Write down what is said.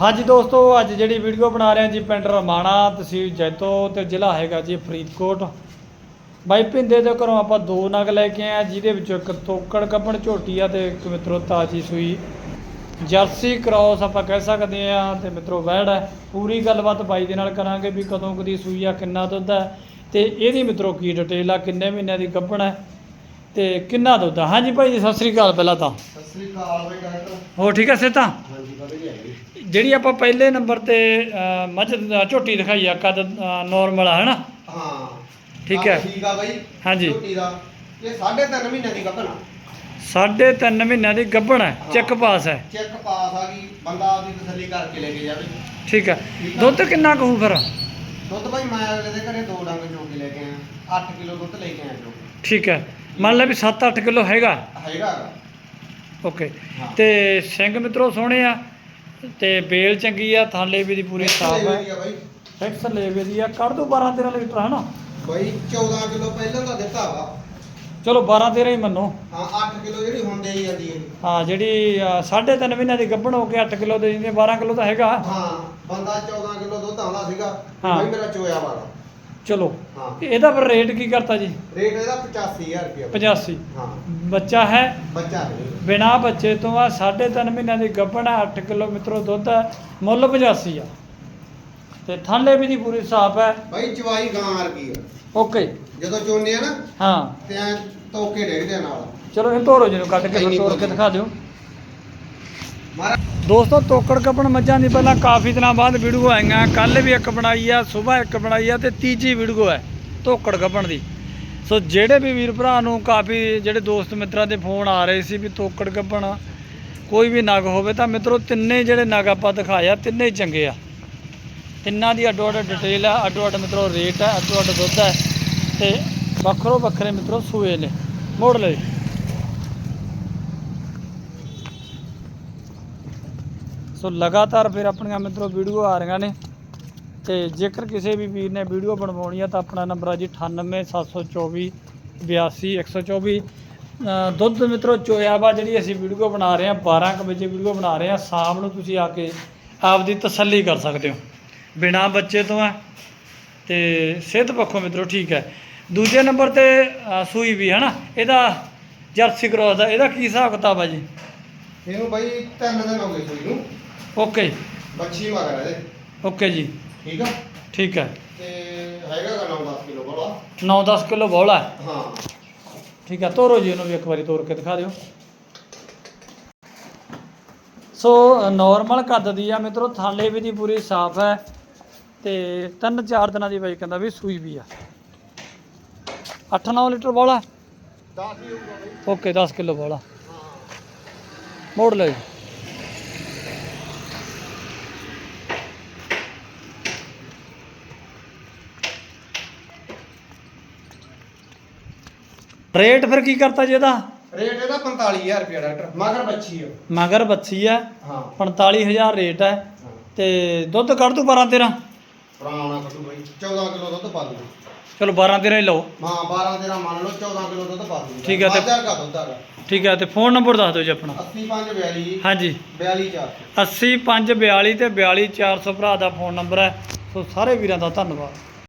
ਹਾਂਜੀ ਦੋਸਤੋ ਅੱਜ ਜਿਹੜੀ ਵੀਡੀਓ ਬਣਾ ਰਹੇ ਹਾਂ ਜੀ ਪਿੰਡ ਰਮਾਣਾ ਤਹਿਸੀਲ ਜੈਤੋ ਤੇ ਜ਼ਿਲ੍ਹਾ ਹੈਗਾ ਜੀ ਫਰੀਦਕੋਟ। ਬਾਈ ਪਿੰਦੇ ਦੇ ਘਰੋਂ ਆਪਾਂ ਦੋ ਨਗ ਲੈ ਕੇ ਆਏ ਜਿਹਦੇ ਵਿੱਚੋਂ ਇੱਕ ਤੋਕੜ ਕੱਪਣ ਝੋਟੀ ਆ ਤੇ ਇੱਕ ਮਿੱਤਰੋ ਤਾਜੀ ਸੂਈ। ਜਰਸੀ ਕ੍ਰਾਸ ਆਪਾਂ ਕਹਿ ਸਕਦੇ ਆ ਤੇ ਮਿੱਤਰੋ ਵੈੜ ਹੈ ਪੂਰੀ ਗੱਲਬਾਤ ਬਾਈ ਦੇ ਨਾਲ ਕਰਾਂਗੇ ਵੀ ਕਦੋਂ ਕਦੀ ਸੂਈ ਆ ਕਿੰਨਾ ਦੁੱਧ ਹੈ ਤੇ ਇਹਦੀ ਮਿੱਤਰੋ ਕੀ ਡਿਟੇਲ ਆ ਕਿੰਨੇ ਮਹੀਨਿਆਂ ਦੀ ਗੱਭਣ ਹੈ ਤੇ ਕਿੰਨਾ ਦੁੱਧ ਆ। ਹਾਂਜੀ ਭਾਈ ਜੀ ਸਤਿ ਸ੍ਰੀ ਅਕਾਲ ਪਹਿਲਾਂ ਤਾਂ। ਸਤਿ ਸ੍ਰੀ ਅਕਾਲ ਬਈ ਡਾਕਟਰ ਹੋ ਠੀਕ ਹੈ ਸੇਤਾ ਹਾਂਜੀ ਵਧੀਆ ਹੈ ਜੀ। ਜਿਹੜੀ ਆਪਾਂ ਪਹਿਲੇ ਨੰਬਰ ਤੇ ਮੱਝ ਝੋਟੀ ਦਿਖਾਈ ਆ ਕਦ ਨਾਰਮਲ ਆ ਹਨਾ? ਹਾਂ। ਠੀਕ ਹੈ। ਠੀਕ ਆ ਬਾਈ। ਹਾਂਜੀ। ਝੋਟੀ ਦਾ। ਇਹ 3.5 ਮਹੀਨਿਆਂ ਦੀ ਕੱਪਣਾ ਸਾਢੇ ਤਿੰਨ ਮਹੀਨਿਆਂ ਦੀ ਗੱਭਣ ਹੈ ਚੈੱਕ ਪਾਸ ਹੈ। ਚੈੱਕ ਪਾਸ ਆ ਗਈ ਬੰਦਾ ਆਪਦੀ ਤਸੱਲੀ ਕਰਕੇ ਲੈ ਕੇ ਜਾਵੇ। ਠੀਕ ਹੈ। ਆ। ਦੁੱਧ ਕਿੰਨਾ ਕਹੂ ਫਿਰ? ਦੁੱਧ ਬਾਈ ਮੈਂ ਅਗਲੇ ਦੇ ਘਰੇ ਦੋ ਡੰਗ ਚੋ ਕੇ ਲੈ ਕੇ ਆਇਆ। 8 ਕਿਲੋ ਦੁੱਧ ਲੈ ਕੇ ਆਇਆ ਜੋ ਠੀਕ ਹੈ। ਮੰਨ ਲੈ ਵੀ 7-8 ਕਿਲੋ ਹੈਗਾ। ਹੈਗਾ। ਓਕੇ। ਤੇ ਸਿੰਘ ਮਿੱਤਰੋ ਸੋਹਣੇ ਆ। ਤੇ ਬੇਲ ਚੰਗੀ ਆ ਥਾਲੇ ਵੀ ਦੀ ਪੂਰੀ ਸਾਫ਼ ਹੈ ਫਿਕਸ ਲੇਵੇ ਦੀ ਆ ਕੱਢ ਦੋ 12-13 ਲੀਟਰ ਹਨਾ? ਬਾਈ 14 ਕਿਲੋ ਪਹਿਲਾਂ ਤਾਂ ਦਿੱਤਾ ਵਾ। ਚਲੋ 12-13 ਹੀ ਮੰਨੋ। ਹਾਂ 8 ਕਿਲੋ ਜਿਹੜੀ ਹੁਣ ਦੇਈ ਜਾਂਦੀ ਹੈ। ਹਾਂ ਜਿਹੜੀ ਅਹ, ਸਾਢੇ ਤਿੰਨ ਮਹੀਨਿਆਂ ਦੀ ਗੱਭਣ ਹੋ ਕੇ 8 ਕਿਲੋ ਦੇ ਦਿੰਦੇ 12 ਕਿਲੋ ਤਾਂ ਹੈਗਾ। ਹਾਂ ਬੰਦਾ 14 ਕਿਲੋ ਦੁੱਧ ਆਉਂਦਾ ਸੀਗਾ ਹਾਂ। ਬਾਈ ਮੇਰਾ ਚੋਇਆ ਵਾਲਾ। ਚਲੋ ਹਾਂ। ਇਹਦਾ ਫਿਰ ਰੇਟ ਕੀ ਕਰਤਾ ਜੀ? ਰੇਟ ਇਹਦਾ 85000 ਰੁਪਏ 85 ਹਾਂ। ਬੱਚਾ ਹੈ? ਬੱਚਾ ਨਹੀਂ ਬਿਨਾ ਬੱਚੇ ਤੋਂ ਆ ਸਾਢੇ ਤਿੰਨ ਮਹੀਨਿਆਂ ਦੀ ਗੱਭਣ ਆ 8 ਕਿਲੋ ਮਿੱਤਰੋ ਦੁੱਧ ਹੈ ਮੁੱਲ 85 ਆ। ਤੇ ਥਾਲੇ ਵੀ ਦੀ ਪੂਰੀ ਸਾਫ਼ ਹੈ। ਬਾਈ ਚਵਾਈ ਗਾਂ ਵਰਗੀ ਆ। ਓਕੇ। ਜਦੋਂ ਚੋਨੇ ਆ ਨਾ ਹਾਂ। ਤੇ ਐ ਤੋਕੇ ਡੇਗਦੇ ਨਾਲ। ਚਲੋ ਇਹ ਤੋਰੋ ਜਿਹਨੂੰ ਕੱਢ ਕੇ ਫਿਰ ਤੋੜ ਕੇ ਦਿਖਾ ਦਿਓ। ਮਾਰਾ ਦੋਸਤੋ, ਤੋਕੜ ਕੱਪਣ ਮੱਝਾਂ ਦੀ ਪਹਿਲਾਂ ਕਾਫੀ ਦਿਨਾਂ ਬਾਅਦ ਵੀਡੀਓ ਆਈਆਂ। ਕੱਲ ਵੀ ਇੱਕ ਬਣਾਈ ਆ, ਸਵੇਰ ਇੱਕ ਬਣਾਈ ਆ ਤੇ ਤੀਜੀ ਵੀਡੀਓ ਹੈ ਤੋਕੜ ਕੱਪਣ ਦੀ। ਸੋ ਜਿਹੜੇ ਵੀ ਵੀਰ ਭਰਾ ਨੂੰ ਕਾਫੀ ਜਿਹੜੇ ਦੋਸਤ ਮਿੱਤਰਾਂ ਦੇ ਫੋਨ ਆ ਰਹੇ ਸੀ ਵੀ ਤੋਕੜ ਕੱਪਣ ਕੋਈ ਵੀ ਨਗ ਹੋਵੇ ਤਾਂ ਮਿੱਤਰੋ, ਤਿੰਨੇ ਜਿਹੜੇ ਨਗ ਆਪਾਂ ਦਿਖਾਇਆ ਤਿੰਨੇ ਹੀ ਚੰਗੇ ਆ। ਤਿੰਨਾਂ ਦੀ ਅੱਡੋ ਅੱਡ ਡਿਟੇਲ ਆ ਅੱਡੋ ਅੱਡ ਮਿੱਤਰੋ ਰੇਟ ਹੈ ਅੱਡੋ ਅੱਡ ਦੁੱਧ ਹੈ ਤੇ ਵੱਖਰੋ ਵੱਖਰੇ ਮਿੱਤਰੋ ਸੂਏ ਨੇ। ਮੋੜ ਲਈ ਸੋ ਲਗਾਤਾਰ ਫਿਰ ਆਪਣੀਆਂ ਮਿੱਤਰੋ ਵੀਡੀਓ ਆ ਰਹੀਆਂ ਨੇ ਤੇ ਜੇਕਰ ਕਿਸੇ ਵੀ ਵੀਰ ਨੇ ਵੀਡੀਓ ਬਣਵਾਉਣੀ ਆ ਤਾਂ ਆਪਣਾ ਨੰਬਰ ਆ ਜੀ 98724 82124 ਅ, ਦੁੱਧ ਮਿੱਤਰੋ ਚੋਇਆ ਵਾ ਜਿਹੜੀ ਅਸੀਂ ਵੀਡੀਓ ਬਣਾ ਰਹੇ ਹਾਂ 12 ਕੁ ਵਜੇ ਵੀਡੀਓ ਬਣਾ ਰਹੇ ਹਾਂ ਸ਼ਾਮ ਨੂੰ ਤੁਸੀਂ ਆ ਕੇ ਆਪਦੀ ਤਸੱਲੀ ਕਰ ਸਕਦੇ ਹੋ। ਬਿਨਾ ਬੱਚੇ ਤੋਂ ਹੈ ਤੇ ਸਿਹਤ ਪੱਖੋਂ ਮਿੱਤਰੋ ਠੀਕ ਹੈ। ਦੂਜੇ ਨੰਬਰ ਤੇ ਸੂਈ ਵੀ ਹੈ ਨਾ ਇਹਦਾ ਜਰਸੀ ਕ੍ਰੋਸ ਦਾ ਇਹਦਾ ਕੀ ਹਿਸਾਬ ਕਿਤਾਬ ਆ ਜੀ? ਇਹਨੂੰ ਬਾਈ ਤਿੰਨ ਦਿਨ ਹੋ ਗਏ ਸੂਈ ਨੂੰ। ਓਕੇ ਬੱਚੀ ਮਗਰ ਇਹਦੇ ਓਕੇ ਜੀ। ਠੀਕ ਆ? ਠੀਕ ਹੈ ਤੇ ਹੈਗਾ ਗਾ 9-10 ਕਿਲੋ ਬੜਾ 9-10 ਕਿਲੋ ਬੌਲਾ। ਹੈ। ਠੀਕ ਹੈ ਤੋਰੋ ਜੀ ਇਹਨੂੰ ਵੀ ਇੱਕ ਵਾਰੀ ਤੋੜ ਕੇ ਦਿਖਾ ਦਿਓ। ਸੋ ਨਾਰਮਲ ਕੱਦ ਦੀ ਆ ਮਿੱਤਰੋ ਥਾਲੇ ਵੀ ਦੀ ਪੂਰੀ ਸਾਫ਼ ਹੈ ਤੇ ਤਿੰਨ ਚਾਰ ਦਿਨਾਂ ਦੀ ਬਾਈ ਕਹਿੰਦਾ ਵੀ ਸੂਈ ਵੀ ਆ। 8-9 ਲੀਟਰ ਬੋਲਾ। 10 ਹੀ ਹੋਊਗਾ ਬਾਈ। ਓਕੇ 10 ਕਿਲੋ ਬੋਲਾ। ਹਾਂ। ਮੋੜ ਲਓ ਜੀ। ਰੇਟ ਫਿਰ ਕੀ ਕਰਤਾ ਜੀ ਇਹਦਾ? ਰੇਟ ਇਹਦਾ 45000 ਰੁਪਏ ਡਾਕਟਰ ਮਗਰ ਬੱਚੀ ਆ। ਮਗਰ ਬੱਚੀ ਹੈ। ਹਾਂ 45000 ਰੇਟ ਹੈ। ਤੇ ਦੁੱਧ ਕੱਢ ਦੂ 12 13 ਪੁਰਾਣਾ ਕੱਟੂ ਬਾਈ 14 ਕਿਲੋ ਦੁੱਧ ਪਾ ਦੂ। ਚਲੋ 12 13 ਹੀ ਲਓ। ਹਾਂ 12 13 ਮੰਨ ਲਓ 14 ਕਿਲੋ ਦੁੱਧ ਪਾ ਦੂ। ਠੀਕ ਹੈ ਤੇ- ਦਾ ਦੁੱਧ ਹੈਗਾ। ਠੀਕ ਹੈ ਤੇ ਫੋਨ ਨੰਬਰ ਦੱਸ ਦਿਓ ਜੀ ਆਪਣਾ। 85 42 ਹਾਂਜੀ। 42 4 80 542 ਤੇ 42400 ਭਰਾ ਦਾ ਫੋਨ ਨੰਬਰ ਹੈ। ਸੋ ਸਾਰੇ ਵੀਰਾਂ ਦਾ ਧੰਨਵਾਦ।